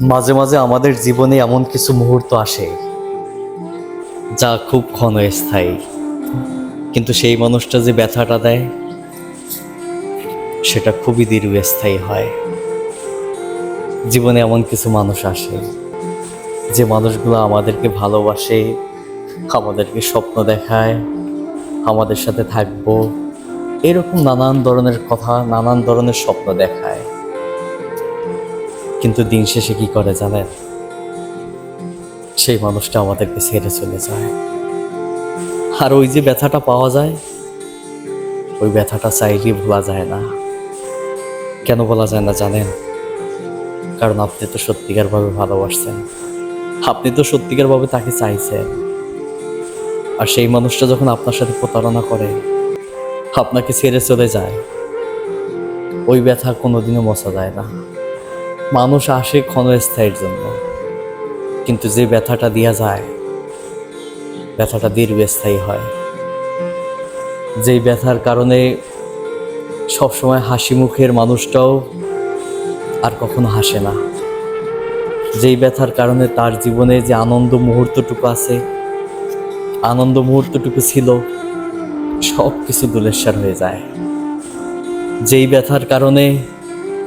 মাঝে মাঝে আমাদের জীবনে এমন কিছু মুহূর্ত আসে যা খুব ক্ষণস্থায়ী। কিন্তু সেই মানুষটা যে ব্যথাটা দেয়, সেটা খুবই দীর্ঘস্থায়ী হয়। জীবনে এমন কিছু মানুষ আসে, যে মানুষগুলো আমাদেরকে ভালোবাসে, আমাদেরকে স্বপ্ন দেখায়, আমাদের সাথে থাকব, এরকম নানান ধরনের কথা, নানান ধরনের স্বপ্ন দেখায়। কিন্তু দিন শেষে কি করে জানেন? সেই মানুষটা আমাদেরকে ছেড়ে চলে যায়। আর ওই যে ব্যথাটা পাওয়া যায়, ওই ব্যথাটা চাইলেই ভোলা যায় না। কেন বলা যায় না জানেন? কারণ আপনি তো সত্যিকারভাবে ভালোবাসছেন। আপনি তো সত্যিকারভাবে তাকে চাইছেন। আর সেই মানুষটা যখন আপনার সাথে প্রতারণা করে, আপনাকে ছেড়ে চলে যায়, ওই ব্যথা কোনোদিনও মশা যায় না। মানুষ আসে ক্ষণস্থায়ীর জন্য। কিন্তু যে ব্যথাটা দেওয়া যায়, ব্যথাটা দীর্ঘস্থায়ী হয়। যেই ব্যথার কারণে সবসময় হাসি মুখের মানুষটাও আর কখনো হাসে না। যেই ব্যথার কারণে তার জীবনে যে আনন্দ মুহূর্তটুকু আছে, আনন্দ মুহূর্তটুকু ছিল সব কিছু দুলেশ্বর হয়ে যায়। যেই ব্যথার কারণে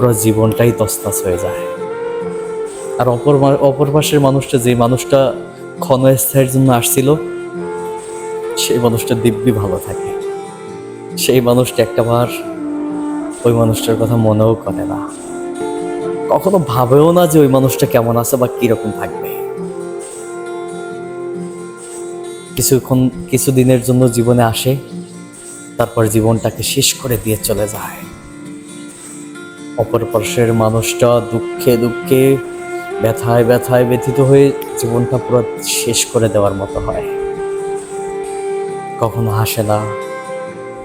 পুরো জীবনটাই তস্তাস হয়ে যায়। আর অপর অপর পাশের মানুষটা যে মানুষটা ক্ষণস্থায়ের জন্য আসছিল, সেই মানুষটা দিব্যি ভালো থাকে। সেই মানুষটা একটাবার ওই মানুষটার কথা মনেও করে না। কখনো ভাবেও না যে ওই মানুষটা কেমন আছে বা কীরকম থাকবে। কিছুক্ষণ কিছুদিনের জন্য জীবনে আসে, তারপর জীবনটাকে শেষ করে দিয়ে চলে যায়। অপর পার্শ্বের মানুষটা দুঃখে দুঃখে ব্যথায় ব্যথায় ব্যথিত হয়ে জীবনটা পুরো শেষ করে দেওয়ার মতো হয়। কখনো হাসে না।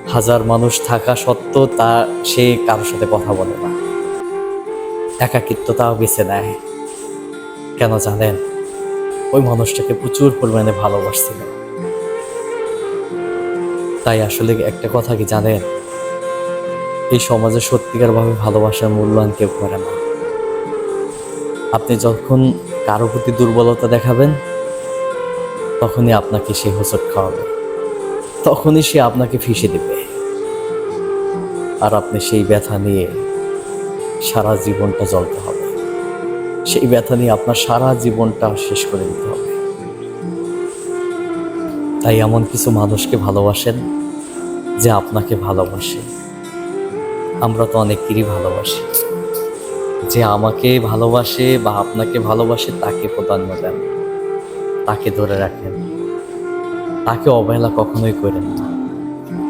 হাজার মানুষ থাকা সত্ত্বেও তা সে কারোর সাথে কথা বলে না। একাকিত্বতাও বেছে নেয়। কেন জানেন? ওই মানুষটাকে প্রচুর পরিমাণে ভালোবাসছিল। তাই আসলে একটা কথা কি জানেন? এই সমাজে সত্যিকারভাবে ভালোবাসার মূল্যায়ন কেউ করে না। আপনি যখন কারও প্রতি দুর্বলতা দেখাবেন, তখনই আপনাকে সে হোঁচট খাওয়াবে। তখনই সে আপনাকে ফিসে দেবে। আর আপনি সেই ব্যথা নিয়ে সারা জীবনটা জ্বলতে হবে। সেই ব্যথা নিয়ে আপনার সারা জীবনটা শেষ করে দিতে হবে। তাই এমন কিছু মানুষকে ভালোবাসেন যে আপনাকে ভালোবাসে। আমরা তো অনেকেরই ভালোবাসি। যে আমাকে ভালোবাসে বা আপনাকে ভালোবাসে, তাকে প্রাধান্য দেন। তাকে ধরে রাখেন। তাকে অবহেলা কখনোই করেন না।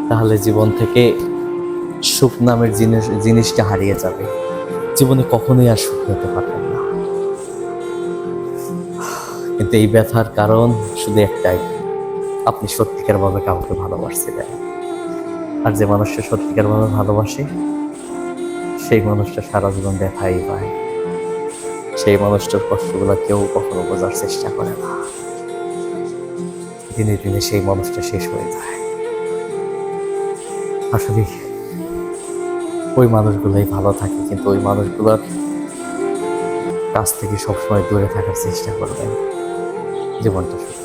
তাহলে জীবন থেকে সুখ নামের জিনিস, জিনিসটা হারিয়ে যাবে। জীবনে কখনোই আর সুখ হতে পারবেন না। কিন্তু এই ব্যথার কারণ শুধু একটাই। আপনি সত্যিকারভাবে কাউকে ভালোবাসছিলেন আর যে মানুষটা সত্যিকারভাবে ভালোবাসে, সেই মানুষটা সারা জীবন দেখাই পায়। সেই মানুষটার কষ্টগুলো কেউ কখনো বোঝার চেষ্টা করে না। দিনে দিনে সেই মানুষটা শেষ হয়ে যায়। আসলে ওই মানুষগুলোই ভালো থাকে, কিন্তু ওই মানুষগুলোর কাছ থেকে সবসময় দূরে থাকার চেষ্টা করবেন। জীবনটা সুখী